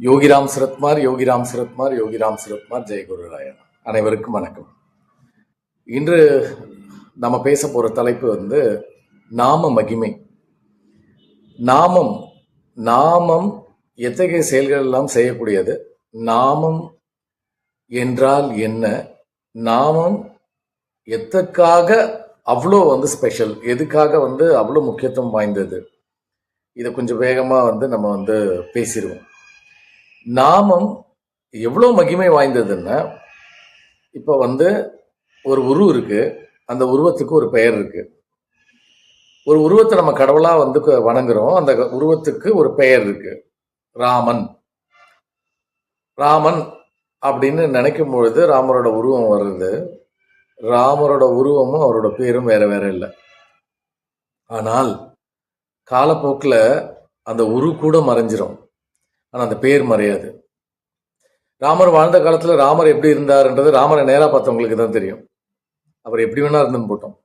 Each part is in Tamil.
யோகிராம் சிரத்மார் யோகிராம் சிரத்மார் யோகிராம் சிரத்மார் ஜெயகுரு ராயன். அனைவருக்கும் வணக்கம். இன்று நம்ம பேச போற தலைப்பு வந்து நாம மகிமை. நாமம் நாமம் எத்தகைய செயல்கள் எல்லாம் செய்யக்கூடியது? நாமம் என்றால் என்ன? நாமம் எதற்காக அவ்வளோ வந்து ஸ்பெஷல் எதுக்காக வந்து அவ்வளோ முக்கியத்துவம் வாய்ந்தது? இதை கொஞ்சம் வேகமாக வந்து நம்ம வந்து பேசிடுவோம். நாமம் எவ்வளோ மகிமை வாய்ந்ததுன்னா இப்போ வந்து ஒரு உருவம் இருக்குது அந்த உருவத்துக்கு ஒரு பெயர் இருக்குது ஒரு உருவத்தை நம்ம கடவுளாக வந்து வணங்குறோம். அந்த உருவத்துக்கு ஒரு பெயர் இருக்குது ராமன். ராமன் அப்படின்னு நினைக்கும் பொழுது ராமரோட உருவம் வருது. ராமரோட உருவமும் அவரோட பேரும் வேற வேற இல்லை. ஆனால் காலப்போக்கில் அந்த உரு கூட மறைஞ்சிரும். ஆனால் அந்த பேர் மறையாது. ராமர் வாழ்ந்த காலத்தில் ராமர் எப்படி இருந்தாருன்றது ராமரை நேராக பார்த்தவங்களுக்கு தான் தெரியும். அவர் எப்படி வேணா இருந்துன்னு போட்டோம்.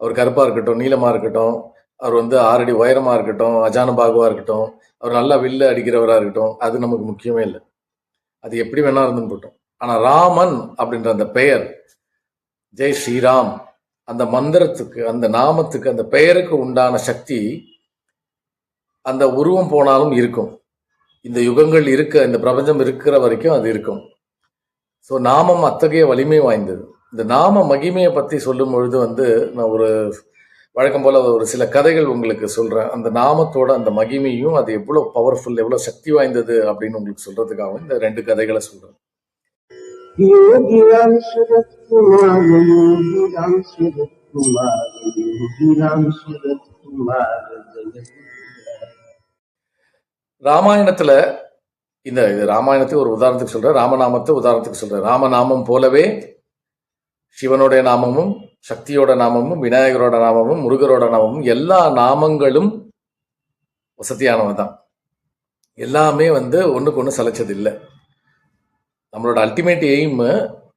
அவர் கருப்பாக இருக்கட்டும் நீளமாக இருக்கட்டும் அவர் வந்து ஆறடி உயரமாக இருக்கட்டும் அஜான பாகுவாக இருக்கட்டும் அவர் நல்லா வில்லு அடிக்கிறவராக இருக்கட்டும் அது நமக்கு முக்கியமே இல்லை. அது எப்படி வேணா இருந்துன்னு போட்டோம். ஆனால் ராமன் அப்படின்ற அந்த பெயர் ஜெய் ஸ்ரீராம் அந்த மந்திரத்துக்கு அந்த நாமத்துக்கு அந்த பெயருக்கு உண்டான சக்தி அந்த உருவம் போனாலும் இருக்கும். இந்த யுகங்கள் இருக்க இந்த பிரபஞ்சம் இருக்கிற வரைக்கும் அது இருக்கும். ஸோ நாமம் அத்தகைய வலிமை வாய்ந்தது. இந்த நாம மகிமையை பற்றி சொல்லும் பொழுது வந்து நான் ஒரு வழக்கம் போல் ஒரு சில கதைகள் உங்களுக்கு சொல்கிறேன் அந்த நாமத்தோட அந்த மகிமையும் அது எவ்வளோ பவர்ஃபுல் எவ்வளோ சக்தி வாய்ந்தது அப்படின்னு உங்களுக்கு சொல்கிறதுக்காகவும் இந்த ரெண்டு கதைகளை சொல்கிறேன் யோகிராம் சுரத் குமார யோகிராம் சுரத் குமார யோகிராம் சுரத் குமார ராமாயணத்துல இந்த இது ராமாயணத்தை ஒரு உதாரணத்துக்கு சொல்றேன். ராமநாமத்தை உதாரணத்துக்கு சொல்றேன். ராமநாமம் போலவே சிவனுடைய நாமமும் சக்தியோட நாமமும் விநாயகரோட நாமமும் முருகரோட நாமமும் எல்லா நாமங்களும் வசதியானவன் தான் எல்லாமே வந்து ஒன்றுக்கு ஒன்று சலைச்சது இல்லை நம்மளோட அல்டிமேட் எய்ம்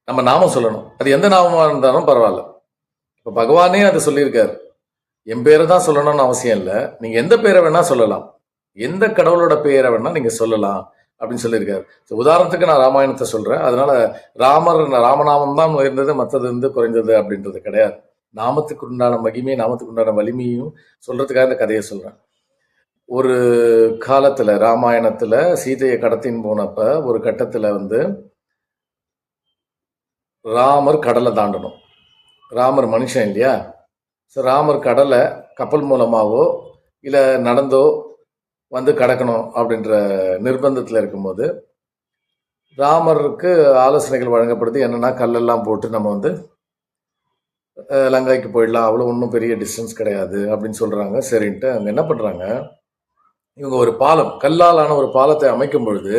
நம்ம நாமம் சொல்லணும். அது எந்த நாமமாக இருந்தாலும் பரவாயில்ல. இப்போ பகவானே அதை சொல்லியிருக்காரு. என் பேரை தான் சொல்லணும்னு அவசியம் இல்லை. நீங்கள் எந்த பேரை வேணால் சொல்லலாம். எந்த கடவுளோட பெயரை வேணா நீங்க சொல்லலாம் அப்படின்னு சொல்லியிருக்காரு. ஸோ உதாரணத்துக்கு நான் ராமாயணத்தை சொல்றேன். அதனால ராமர் ராமநாமம் தான் உயர்ந்தது மற்றது வந்து குறைஞ்சது அப்படின்றது கிடையாது. நாமத்துக்கு உண்டான மகிமையும் நாமத்துக்கு உண்டான வலிமையும் சொல்றதுக்காக இந்த கதையை சொல்றேன். ஒரு காலத்துல ராமாயணத்துல சீதையை கடத்தின்னு போனப்ப ஒரு கட்டத்துல வந்து ராமர் கடலை தாண்டணும். ராமர் மனுஷன் இல்லையா? ஸோ ராமர் கடலை கப்பல் மூலமாவோ இல்லை நடந்தோ வந்து கடக்கணும் அப்படின்ற நிர்பந்தத்தில் இருக்கும்போது ராமருக்கு ஆலோசனைகள் வழங்கப்படுது. என்னென்னா கல்லெல்லாம் போட்டு நம்ம வந்து லங்காய்க்கு போயிடலாம். அவ்வளோ ஒன்றும் பெரிய டிஸ்டன்ஸ் கிடையாது அப்படின்னு சொல்கிறாங்க சரின்ட்டு அங்கே என்ன பண்ணுறாங்க இவங்க ஒரு பாலம் கல்லாலான ஒரு பாலத்தை அமைக்கும் பொழுது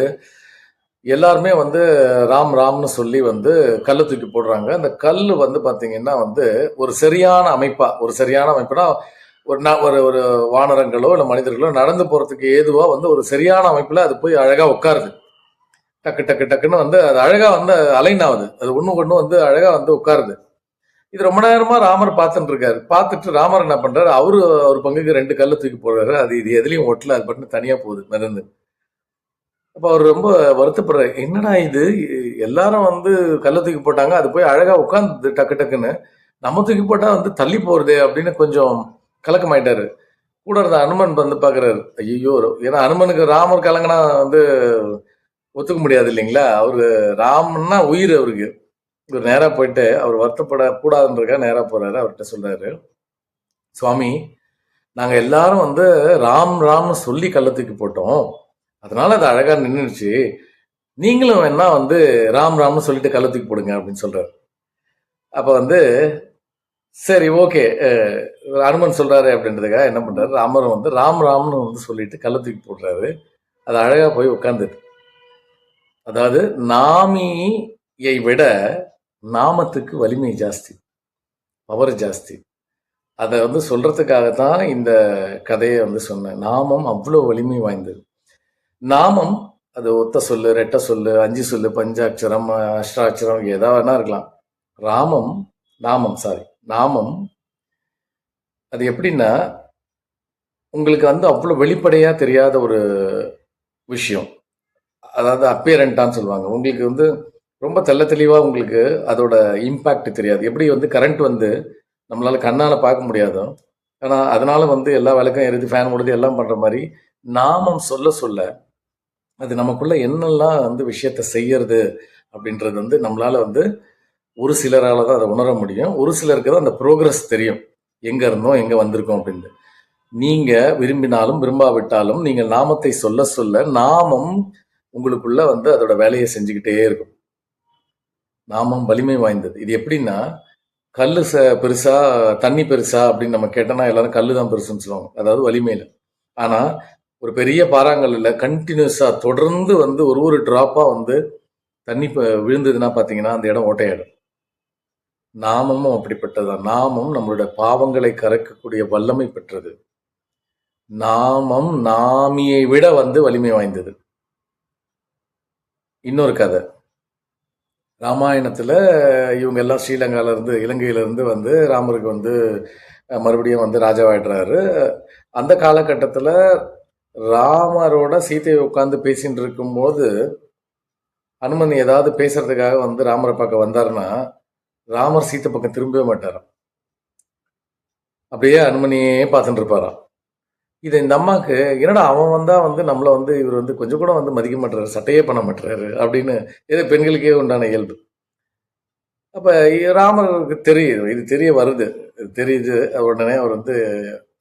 எல்லாருமே வந்து ராம் ராம்னு சொல்லி வந்து கல்லை தூக்கி போடுறாங்க. அந்த கல் வந்து பார்த்தீங்கன்னா வந்து ஒரு சரியான அமைப்பாக ஒரு சரியான அமைப்புனா ஒரு நான் ஒரு ஒரு வானரங்களோ இல்லை மனிதர்களோ நடந்து போகிறதுக்கு ஏதுவாக வந்து ஒரு சரியான அமைப்பில் அது போய் அழகாக உட்காருது. டக்கு டக்கு டக்குன்னு வந்து அது அழகாக வந்து அலைன் ஆகுது. அது ஒன்று ஒன்று வந்து அழகாக வந்து உட்காருது. இது ரொம்ப நேரமாக ராமர் பார்த்துட்டு இருக்காரு. பார்த்துட்டு ராமர் என்ன பண்ணுறாரு அவரு அவர் பங்குக்கு ரெண்டு கல்லை தூக்கி போடுறாரு. அது இது எதுலேயும் ஒட்டல. அது பண்ணி தனியாக போகுது மிதந்து. அப்போ அவர் ரொம்ப வருத்தப்படுறாரு. என்னடா இது? எல்லாரும் வந்து கல்லை தூக்கி போட்டாங்க. அது போய் அழகாக உட்காந்து டக்கு டக்குன்னு. நம்ம தூக்கி போட்டால் வந்து தள்ளி போகிறதே அப்படின்னு கொஞ்சம் கலக்கமாயிட்டாரு. கூட இருந்த அனுமன் வந்து பாக்குறாரு ஐயோ ஏன்னா அனுமனுக்கு ராமர் கலங்கினா வந்து ஒத்துக்க முடியாது இல்லைங்களா? அவரு ராமன்னா உயிர் அவருக்கு. இவர் நேராக போயிட்டு அவர் வருத்தப்பட கூடாதுன்றக்கா நேராக போறாரு அவர்கிட்ட சொல்றாரு. சுவாமி நாங்கள் எல்லாரும் வந்து ராம் ராம்னு சொல்லி கள்ளத்துக்கு போட்டோம். அதனால அது அழகாக நின்றுச்சு நீங்களும் வேணா வந்து ராம் ராம்னு சொல்லிட்டு கள்ளத்துக்கு போடுங்க அப்படின்னு சொல்றாரு. அப்போ வந்து சரி ஓகே. அனுமன் சொல்றாரு அப்படின்றதுக்காக என்ன பண்றாரு? ராமர் வந்து ராம் ராம்னு வந்து சொல்லிட்டு கள்ள தூக்கி போடுறாரு. அது அழகா போய் உட்காந்துட்டு அதாவது நாமியை விட நாமத்துக்கு வலிமை ஜாஸ்தி. பவர் ஜாஸ்தி. அதை வந்து சொல்றதுக்காகத்தான் இந்த கதையை வந்து சொன்னேன். நாமம் அவ்வளோ வலிமை வாய்ந்தது. நாமம் அது ஒத்த சொல்லு ரெட்ட சொல்லு அஞ்சு சொல்லு பஞ்சாட்சரம் அஷ்டாட்சரம் எதா வேணா இருக்கலாம். ராமம் நாமம் சாரி. நாமம் அது எப்படின்னா உங்களுக்கு வந்து அவ்வளோ வெளிப்படையாக தெரியாத ஒரு விஷயம். அதாவது அப்பியரண்டான்னு சொல்லுவாங்க. உங்களுக்கு வந்து ரொம்ப தெள்ள தெளிவாக உங்களுக்கு அதோட இம்பேக்ட் தெரியாது. எப்படி வந்து கரண்ட் வந்து நம்மளால் கண்ணால் பார்க்க முடியாதோ ஆனால் அதனால் வந்து எல்லா விளக்கம் எரிது ஃபேன் ஓடுது எல்லாம் பண்ணுற மாதிரி நாமம் சொல்ல சொல்ல அது நமக்குள்ளே என்னெல்லாம் வந்து விஷயத்த செய்யறது அப்படின்றது வந்து நம்மளால் வந்து ஒரு சிலரால் தான் அதை உணர முடியும். ஒரு சிலருக்கு தான் அந்த ப்ரோக்ரஸ் தெரியும். எங்கே இருந்தோம் எங்கே வந்திருக்கோம் அப்படின்னு. நீங்கள் விரும்பினாலும் விரும்பாவிட்டாலும் நீங்கள் நாமத்தை சொல்ல சொல்ல நாமம் உங்களுக்குள்ள வந்து அதோட வேலையை செஞ்சுக்கிட்டே இருக்கும். நாமம் வலிமை வாய்ந்தது. இது எப்படின்னா கல் ச பெருசா தண்ணி பெருசா அப்படின்னு நம்ம கேட்டோம்னா எல்லாரும் கல்லு தான் பெருசுன்னு சொல்லுவாங்க. அதாவது வலிமையில. ஆனா ஒரு பெரிய பாறாங்கல்ல கண்டினியூஸா தொடர்ந்து வந்து ஒரு ஒரு டிராப்பா வந்து தண்ணி இப்போ விழுந்ததுன்னா பாத்தீங்கன்னா அந்த இடம் ஓட்டையாயிடும். நாமமும் அப்படிப்பட்டதுதான். நாமம் நம்மளுடைய பாவங்களை கறக்கக்கூடிய வல்லமை பெற்றது. நாமம் நாமியை விட வந்து வலிமை வாய்ந்தது. இன்னொரு கதை. ராமாயணத்துல இவங்க எல்லாம் ஸ்ரீலங்கால இருந்து வந்து ராமருக்கு வந்து மறுபடியும் வந்து ராஜாவாயிடுறாரு அந்த காலகட்டத்தில் ராமரோட சீதையை உட்காந்து பேசிட்டு இருக்கும்போது அனுமன் ஏதாவது பேசுறதுக்காக வந்து ராமரை பார்க்க வந்தாருன்னா ராமர் சீத்தை பக்கம் திரும்பவே மாட்டாராம். அப்படியே அனுமனியே பார்த்துட்டு இருப்பாராம் இதை இந்த அம்மாவுக்கு என்னடா அவன் வந்தா வந்து நம்மளை வந்து இவர் வந்து கொஞ்சம் கூட வந்து மதிக்க மாட்டாரு சட்டையே பண்ண மாட்டுறாரு அப்படின்னு ஏதோ பெண்களுக்கே உண்டான இயல்பு. அப்போ ராமருக்கு தெரியுது இது தெரிய வருது இது தெரியுது உடனே அவர் வந்து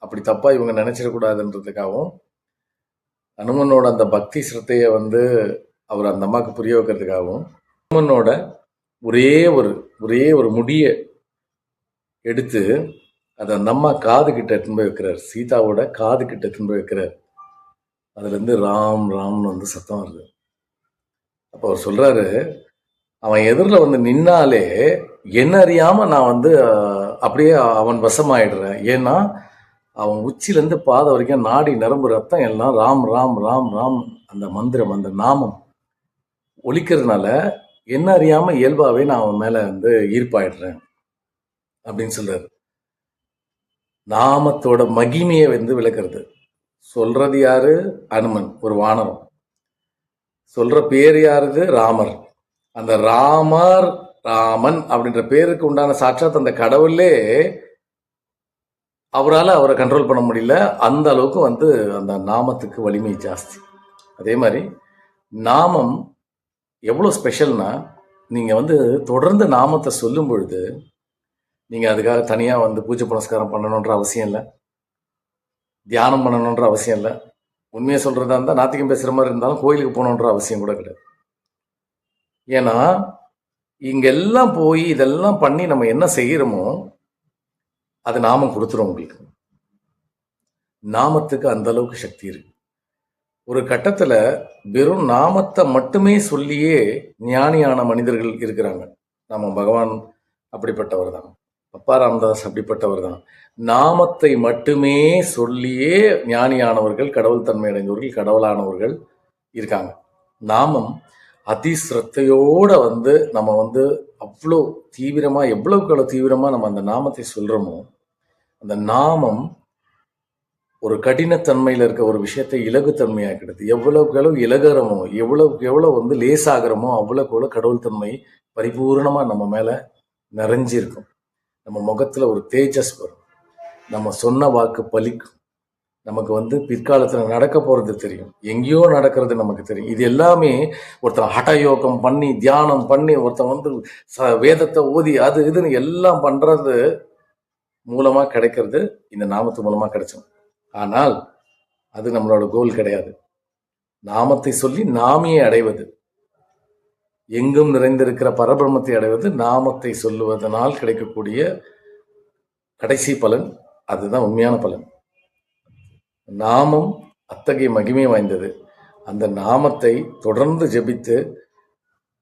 அப்படி தப்பா இவங்க நினைச்சிடக்கூடாதுன்றதுக்காகவும் அனுமனோட அந்த பக்தி சிரத்தையை வந்து அவர் அந்த அம்மாவுக்கு புரிய வைக்கிறதுக்காகவும் அனுமனோட ஒரே ஒரு ஒரே ஒரு முடிய எடுத்து அதை அந்த அம்மா காது கிட்ட எடுத்துன்னு போய் வைக்கிறார். சீதாவோட காது கிட்ட எடுத்துன்னு போய் வைக்கிறார். அதுலேருந்து ராம் ராம்னு வந்து சத்தம் வருது. அப்போ அவர் சொல்கிறாரு அவன் எதிரில் வந்து நின்னாலே என்ன அறியாமல் நான் வந்து அப்படியே அவன் வசமாயிடுறேன். ஏன்னா அவன் உச்சிலேருந்து பாதை வரைக்கும் நாடி நரம்பு ரத்தம் எல்லாம் ராம் ராம் ராம் ராம் அந்த மந்திரம் அந்த நாமம் ஒழிக்கிறதுனால என்ன அறியாம இயல்பாவே நான் அவன் மேல வந்து ஈர்ப்பாயிடுறேன் அப்படின்னு சொல்றாரு. நாமத்தோட மகிமையை வந்து விளக்குறது. சொல்றது யாரு? அனுமன் ஒரு வானரம். சொல்ற பேர் யாருது? ராமர். அந்த ராமர் ராமன் அப்படின்ற பேருக்கு உண்டான சாட்சாத் அந்த கடவுளே அவரால் அவரை கண்ட்ரோல் பண்ண முடியல. அந்த அளவுக்கு வந்து அந்த நாமத்துக்கு வலிமை ஜாஸ்தி. அதே மாதிரி நாமம் எவ்வளோ ஸ்பெஷல்னா நீங்கள் வந்து தொடர்ந்து நாமத்தை சொல்லும் பொழுது நீங்கள் அதுக்காக தனியாக வந்து பூஜை புனஸ்காரம் பண்ணணுன்ற அவசியம் இல்லை. தியானம் பண்ணணுன்ற அவசியம் இல்லை. உண்மையை சொல்கிறதா இருந்தால் நாத்திகம் பேசுகிற மாதிரி இருந்தாலும் கோயிலுக்கு போகணுன்ற அவசியம் கூட கிடையாது. ஏன்னா இங்கெல்லாம் போய் இதெல்லாம் பண்ணி நம்ம என்ன செய்கிறோமோ அது நாமம் கொடுத்துரும் உங்களுக்கு. நாமத்துக்கு அந்த அளவுக்கு சக்தி இருக்கு. ஒரு கட்டத்துல வெறும் நாமத்தை மட்டுமே சொல்லியே ஞானியான மனிதர்கள் இருக்கிறாங்க. நம்ம பகவான் அப்படிப்பட்டவர் தான். அப்பா ராமதாஸ் அப்படிப்பட்டவர் தான். நாமத்தை மட்டுமே சொல்லியே ஞானியானவர்கள் கடவுள் தன்மை அடைந்தவர்கள் கடவுளானவர்கள் இருக்காங்க. நாமம் அதிசிரத்தையோட வந்து நம்ம வந்து அவ்வளோ தீவிரமாக எவ்வளவுக்கு எவ்வளவு தீவிரமாக நம்ம அந்த நாமத்தை சொல்கிறோமோ அந்த நாமம் ஒரு கடினத்தன்மையில் இருக்க ஒரு விஷயத்தை இலகுத்தன்மையாக்கிடுது. எவ்வளவுக்கு எவ்வளவு இலகுறமோ எவ்வளவுக்கு எவ்வளோ வந்து லேசாகிறமோ அவ்வளோக்கு எவ்வளோ கடவுள் தன்மை பரிபூர்ணமாக நம்ம மேலே நிறைஞ்சிருக்கும். நம்ம முகத்தில் ஒரு தேஜஸ் வரும். நம்ம சொன்ன வாக்கு பலிக்கும். நமக்கு வந்து பிற்காலத்தில் நடக்க போகிறது தெரியும். எங்கேயோ நடக்கிறது நமக்கு தெரியும். இது எல்லாமே ஒருத்தன் ஹடயோகம் பண்ணி தியானம் பண்ணி ஒருத்தன் வந்து ச- வேதத்தை ஓதி அது இதுன்னு எல்லாம் பண்ணுறது மூலமாக கிடைக்கிறது இந்த நாமத்து மூலமாக கிடைச்சோம் ஆனால் அது நம்மளோட கோல் கிடையாது. நாமத்தை சொல்லி நாமியை அடைவது. எங்கும் நிறைந்திருக்கிற பரபிரமத்தை அடைவது நாமத்தை சொல்லுவதனால் கிடைக்கக்கூடிய கடைசி பலன் அதுதான் உண்மையான பலன். நாமம் அத்தகைய மகிமை வாய்ந்தது. அந்த நாமத்தை தொடர்ந்து ஜெபித்து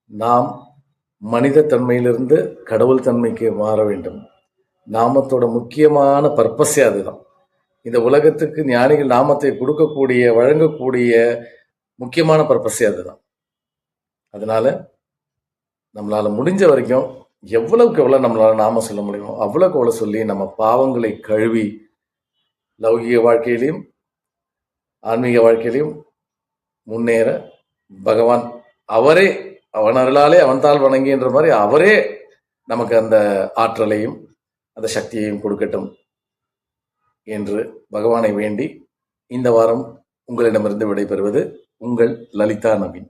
நாம் மனித தன்மையிலிருந்து கடவுள் தன்மைக்கு மாற வேண்டும். நாமத்தோட முக்கியமான பர்பஸே அதுதான். இந்த உலகத்துக்கு ஞானிகள் நாமத்தை கொடுக்கக்கூடிய வழங்கக்கூடிய முக்கியமான பர்பஸே அதுதான். அதனால நம்மளால முடிஞ்ச வரைக்கும் எவ்வளவுக்கு எவ்வளவு நம்மளால நாம சொல்ல முடியுமோ அவ்வளவுக்கு எவ்வளோ சொல்லி நம்ம பாவங்களை கழுவி லௌகிக வாழ்க்கையிலையும் ஆன்மீக வாழ்க்கையிலையும் முன்னேற பகவான் அவரே அவன் அருளாலே அவன் வணங்கின்ற மாதிரி அவரே நமக்கு அந்த ஆற்றலையும் அந்த சக்தியையும் கொடுக்கட்டும். என்று பகவானை வேண்டி இந்த வாரம் உங்களிடமிருந்து விடைபெறுவது உங்கள் லலிதா நவீன்.